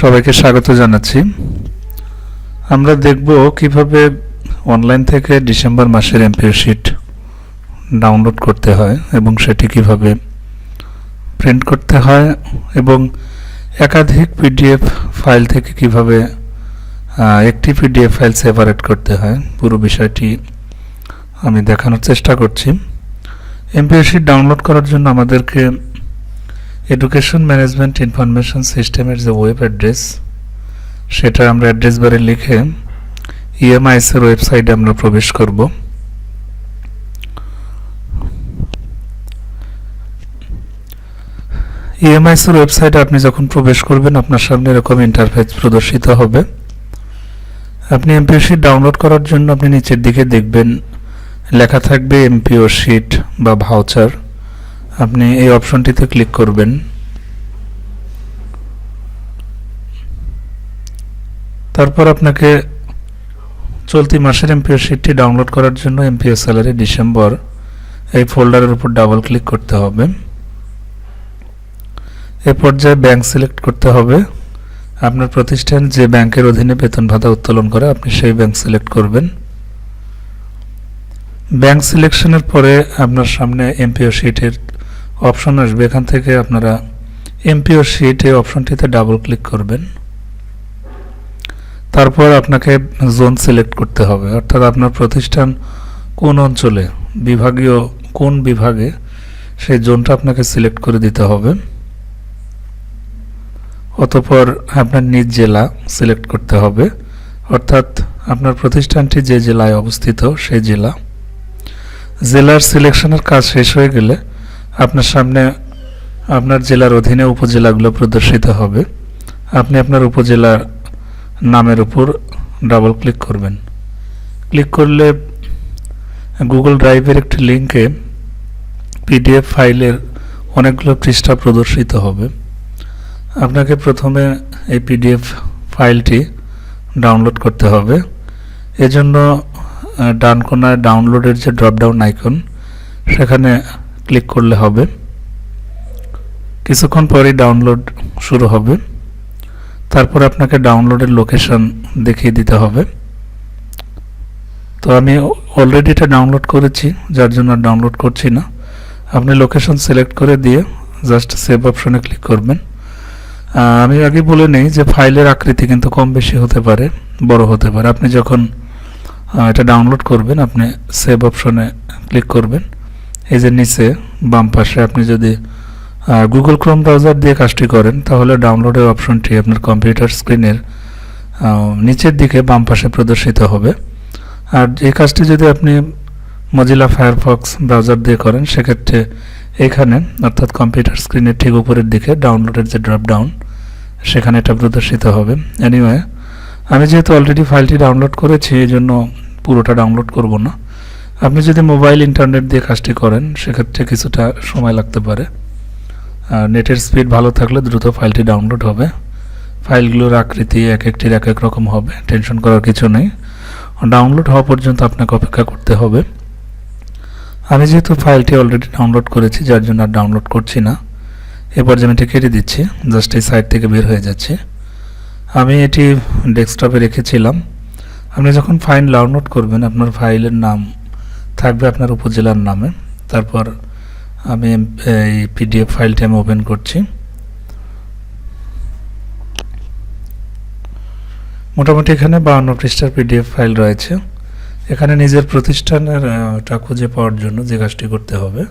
সবাইকে স্বাগত জানাচ্ছি। আমরা দেখব কীভাবে অনলাইন থেকে ডিসেম্বর মাসের এমপিও শিট ডাউনলোড করতে হয় এবং সেটি কীভাবে প্রিন্ট করতে হয় এবং একাধিক পিডিএফ ফাইল থেকে কীভাবে একটি পিডিএফ ফাইল সেপারেট করতে হয়, পুরো বিষয়টি আমি দেখানোর চেষ্টা করছি। এমপিও শিট ডাউনলোড করার জন্য আমাদেরকে এডুকেশন ম্যানেজমেন্ট ইনফরমেশন সিস্টেমের যে ওয়েব অ্যাড্রেস সেটা আমরা অ্যাড্রেস বারে লিখে E ইএমআইএস এর ওয়েবসাইটে আমরা প্রবেশ করব। ইএমআইএস এর ওয়েবসাইটে আপনি যখন প্রবেশ করবেন, আপনার সামনে এরকম ইন্টারফেস প্রদর্শিত হবে। আপনি এমপিও শিট ডাউনলোড করার জন্য আপনি নিচের দিকে দেখবেন, লেখা থাকবে এমপিও শিট বা ভাউচার আপনি এই অপশনটিতে ক্লিক করবেন। তারপর আপনাকে চলতি মাসের এমপিও শিটটি ডাউনলোড করার জন্য এমপিও স্যালারি ডিসেম্বর এই ফোল্ডারের উপর ডাবল ক্লিক করতে হবে। এ পর্যায়ে ব্যাংক সিলেক্ট করতে হবে। আপনার প্রতিষ্ঠান যে ব্যাংকের অধীনে বেতন ভাতা উত্তোলন করে, আপনি সেই ব্যাংক সিলেক্ট করবেন। ব্যাংক সিলেকশনের পরে আপনার সামনে এমপিও শিটের অপশন আসবে, এখান থেকে আপনারা এমপিও শিট এই অপশনটিতে ডাবল ক্লিক করবেন। তারপর আপনাকে জোন সিলেক্ট করতে হবে, অর্থাৎ আপনার প্রতিষ্ঠান কোন অঞ্চলে, বিভাগীয় কোন বিভাগে সেই জোনটা আপনাকে সিলেক্ট করে দিতে হবে। অতপর আপনার নিজ জেলা সিলেক্ট করতে হবে, অর্থাৎ আপনার প্রতিষ্ঠানটি যে জেলায় অবস্থিত সেই জেলা। জেলার সিলেকশনের কাজ শেষ হয়ে গেলে আপনার সামনে আপনার জেলার অধীনে উপজেলাগুলো প্রদর্শিত হবে। আপনি আপনার উপজেলার নামের উপর ডাবল ক্লিক করবেন। ক্লিক করলে গুগল ড্রাইভের একটি লিঙ্কে পিডিএফ ফাইলের অনেকগুলো পৃষ্ঠা প্রদর্শিত হবে। আপনাকে প্রথমে এই পিডিএফ ফাইলটি ডাউনলোড করতে হবে। এজন্য ডান কোনায় ডাউনলোডের যে ড্রপডাউন আইকন সেখানে ক্লিক করলে হবে। কিছুক্ষণ পরেই ডাউনলোড শুরু হবে। তারপর আপনাকে ডাউনলোডের লোকেশন দেখিয়ে দিতে হবে। তো আমি অলরেডি এটা ডাউনলোড করেছি, যার জন্য ডাউনলোড করছি না। আপনি লোকেশন সিলেক্ট করে দিয়ে জাস্ট সেভ অপশনে ক্লিক করবেন। আমি আগে বলে নেই যে ফাইলের আকৃতি কিন্তু কম বেশি হতে পারে, বড় হতে পারে। আপনি যখন এটা ডাউনলোড করবেন, আপনি সেভ অপশনে ক্লিক করবেন। এই যে নিচে বাম পাশে আপনি যদি গুগল ক্রোম ব্রাউজার দিয়ে কাজটি করেন, তাহলে ডাউনলোডের অপশনটি আপনার কম্পিউটার স্ক্রিনের নিচের দিকে বাম পাশে প্রদর্শিত হবে। আর এই কাজটি যদি আপনি মজিলা ফায়ারফক্স ব্রাউজার দিয়ে করেন, সেক্ষেত্রে এখানে, অর্থাৎ কম্পিউটার স্ক্রিনের ঠিক উপরের দিকে ডাউনলোডের যে ড্রপ ডাউন সেখানে এটা প্রদর্শিত হবে। এনিওয়ে আমি যেহেতু অলরেডি ফাইলটি ডাউনলোড করেছি, এই জন্য পুরোটা ডাউনলোড করব না। আপনি যদি মোবাইল, ইন্টারনেট দিয়ে কাজটি করেন, সেক্ষেত্রে কিছুটা সময় লাগতে পারে। আর নেটের স্পিড ভালো থাকলে দ্রুত ফাইলটি ডাউনলোড হবে। ফাইলগুলোর আকৃতি এক একটির এক এক রকম হবে, টেনশন করার কিছু নেই। ডাউনলোড হওয়া পর্যন্ত আপনাকে অপেক্ষা করতে হবে। আমি যেহেতু ফাইলটি অলরেডি ডাউনলোড করেছি, যার জন্য আর ডাউনলোড করছি না এবার যে আমি এটা কেটে দিচ্ছি, জাস্ট এই সাইট থেকে বের হয়ে যাচ্ছে। আমি এটি ডেস্কটপে রেখেছিলাম। আপনি যখন ফাইল ডাউনলোড করবেন, আপনার ফাইলের নাম থাকবে আপনার উপজেলার নামে। তারপর আমি এই পিডিএফ ফাইলটি আমি ওপেন করছি। মোটামুটি এখানে বাউন্ন পৃষ্ঠার পিডিএফ ফাইল রয়েছে। এখানে নিজের প্রতিষ্ঠানের খুঁজে পাওয়ার জন্য যে কাজটি করতে হবে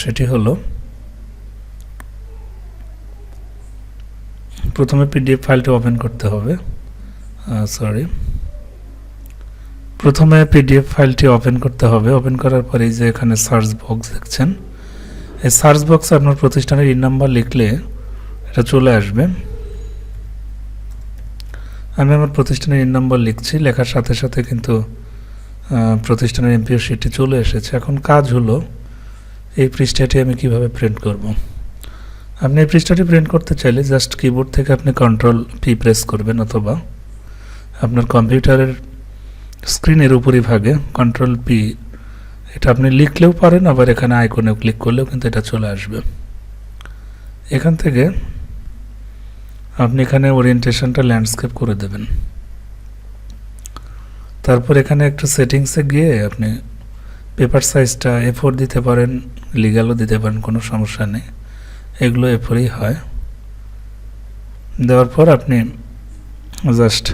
সেটি হলো প্রথমে পিডিএফ ফাইলটি ওপেন করতে হবে। সরি প্রথমে পিডিএফ ফাইলটি ওপেন করতে হবে। ওপেন করার পরে যে এখানে সার্চ বক্স দেখছেন। এই সার্চ বক্সে আপনার প্রতিষ্ঠানের ইন নাম্বার লিখলে এটা চলে আসবে। আমি আমার প্রতিষ্ঠানের ইন নাম্বার লিখছি। লেখার সাথে সাথে কিন্তু প্রতিষ্ঠানের এমপিও শিটটি চলে এসেছে। এখন কাজ হলো এই পৃষ্ঠাটি আমি কীভাবে প্রিন্ট করব। আপনি এই পৃষ্ঠাটি প্রিন্ট করতে চাইলে জাস্ট কিবোর্ড থেকে আপনি কন্ট্রোল পি প্রেস করবেন অথবা আপনার কম্পিউটারের স্ক্রিনের উপরিভাগে কন্ট্রোল পি এটা আপনি লিখলেও পারেন, আবার এখানে আইকনেও ক্লিক করলেও কিন্তু এটা চলে আসবে। এখান থেকে আপনি এখানে ওরিয়েন্টেশনটা ল্যান্ডস্কেপ করে দেবেন। তারপর এখানে একটু সেটিংসে গিয়ে আপনি পেপার সাইজটা এ ফোর দিতে পারেন লিগালও দিতে পারেন, কোনো সমস্যা নেই। এগুলো এ ফোরই হয়। দেওয়ার পর আপনি জাস্ট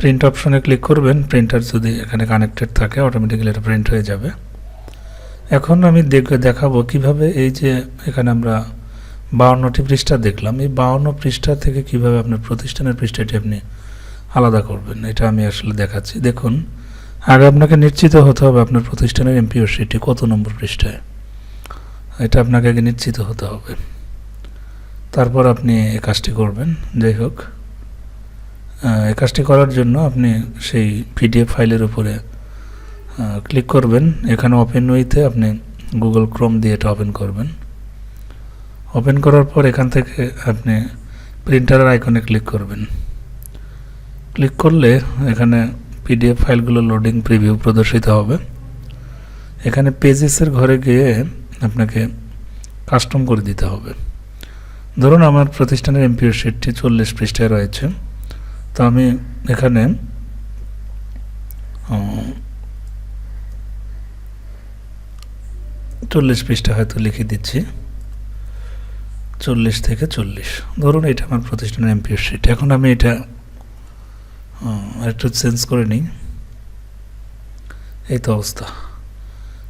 প্রিন্ট অপশনে ক্লিক করবেন প্রিন্টার যদি এখানে কানেক্টেড থাকে অটোমেটিক্যালি এটা প্রিন্ট হয়ে যাবে। এখন আমি দেখ- দেখাবো কীভাবে এই যে এখানে আমরা বাউন্নটি পৃষ্ঠা দেখলাম। এই বাউন্ন পৃষ্ঠা থেকে কীভাবে আপনার প্রতিষ্ঠানের পৃষ্ঠাটি আপনি আলাদা করবেন, এটা আমি আসলে দেখাচ্ছি। দেখুন, আগে আপনাকে নিশ্চিত হতে হবে আপনার প্রতিষ্ঠানের এমপিও সিটি কত নম্বর পৃষ্ঠায়। এটা আপনাকে আগে নিশ্চিত হতে হবে। তারপর আপনি এই কাজটি করবেন। যাই হোক। এই কাজটি করার জন্য আপনি সেই পিডিএফ ফাইলের উপরে ক্লিক করবেন। এখানে ওপেন উইতে আপনি গুগল ক্রোম দিয়ে এটা ওপেন করবেন। ওপেন করার পর এখান থেকে আপনি প্রিন্টারের আইকনে ক্লিক করবেন। ক্লিক করলে এখানে পিডিএফ ফাইলগুলো লোডিং প্রিভিউ প্রদর্শিত হবে। এখানে পেজেসের ঘরে গিয়ে আপনাকে কাস্টম করে দিতে হবে। ধরুন আমার প্রতিষ্ঠানের এমপিও শিটটি চল্লিশ পৃষ্ঠায় রয়েছে। তো আমি এখানে চল্লিশ পৃষ্ঠা হয়তো লিখে দিচ্ছি। চল্লিশ থেকে চল্লিশ। ধরুন এটা আমার প্রতিষ্ঠানের এমপিও শিট এখন আমি এটা একটু চেঞ্জ করে নিই। এই তো অবস্থা।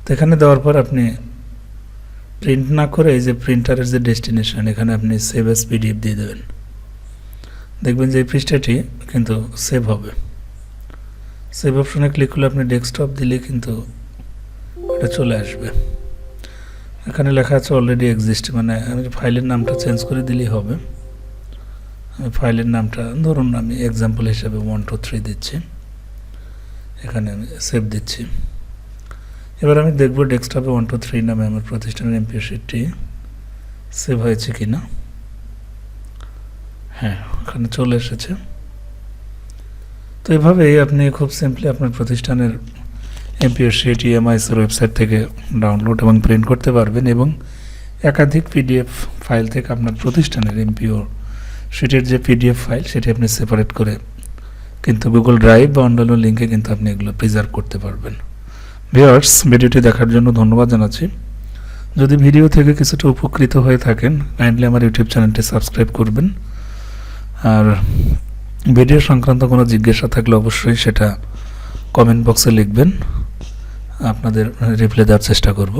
তো এখানে দেওয়ার পর আপনি প্রিন্ট না করে এই যে প্রিন্টারের যে ডেস্টিনেশন এখানে আপনি সেভ এস পিডিএফ দিয়ে দেবেন। দেখবেন যে এই পৃষ্ঠাটি কিন্তু সেভ হবে। সেভ অপশনে ক্লিক করলে আপনি ডেস্কটপ দিলে কিন্তু এটা চলে আসবে। এখানে লেখা আছে অলরেডি এক্সিস্ট মানে আমি ফাইলের নামটা চেঞ্জ করে দিলেই হবে। আমি ফাইলের নামটা, ধরুন আমি এক্সাম্পল হিসাবে ওয়ান টু থ্রি দিচ্ছি। এখানে আমি সেভ দিচ্ছি। এবার আমি দেখব ডেস্কটপে ওয়ান টু থ্রি নামে আমার প্রতিষ্ঠানের এমপিও সেভ হয়েছে কি না হ্যাঁ ওখানে চলে এসেছে। তো এভাবেই আপনি খুব সিম্পলি আপনার প্রতিষ্ঠানের এমপিও শিট ওয়েবসাইট থেকে ডাউনলোড এবং প্রিন্ট করতে পারবেন এবং একাধিক পিডিএফ ফাইল থেকে আপনার প্রতিষ্ঠানের এমপিও শিটের যে পিডিএফ ফাইল সেটি আপনি সেপারেট করে কিন্তু গুগল ড্রাইভ বা অন্যান্য লিঙ্কে কিন্তু আপনি এগুলো প্রিজার্ভ করতে পারবেন। ভিওয়ার্স ভিডিওটি দেখার জন্য ধন্যবাদ জানাচ্ছি। যদি ভিডিও থেকে কিছুটা উপকৃত হয়ে থাকেন কাইন্ডলি আমার ইউটিউব চ্যানেলটি সাবস্ক্রাইব করবেন। আর ভিডিও সংক্রান্ত কোনো জিজ্ঞাসা থাকলে অবশ্যই সেটা কমেন্ট বক্সে লিখবেন। আপনাদের রিপ্লাই দেওয়ার চেষ্টা করব।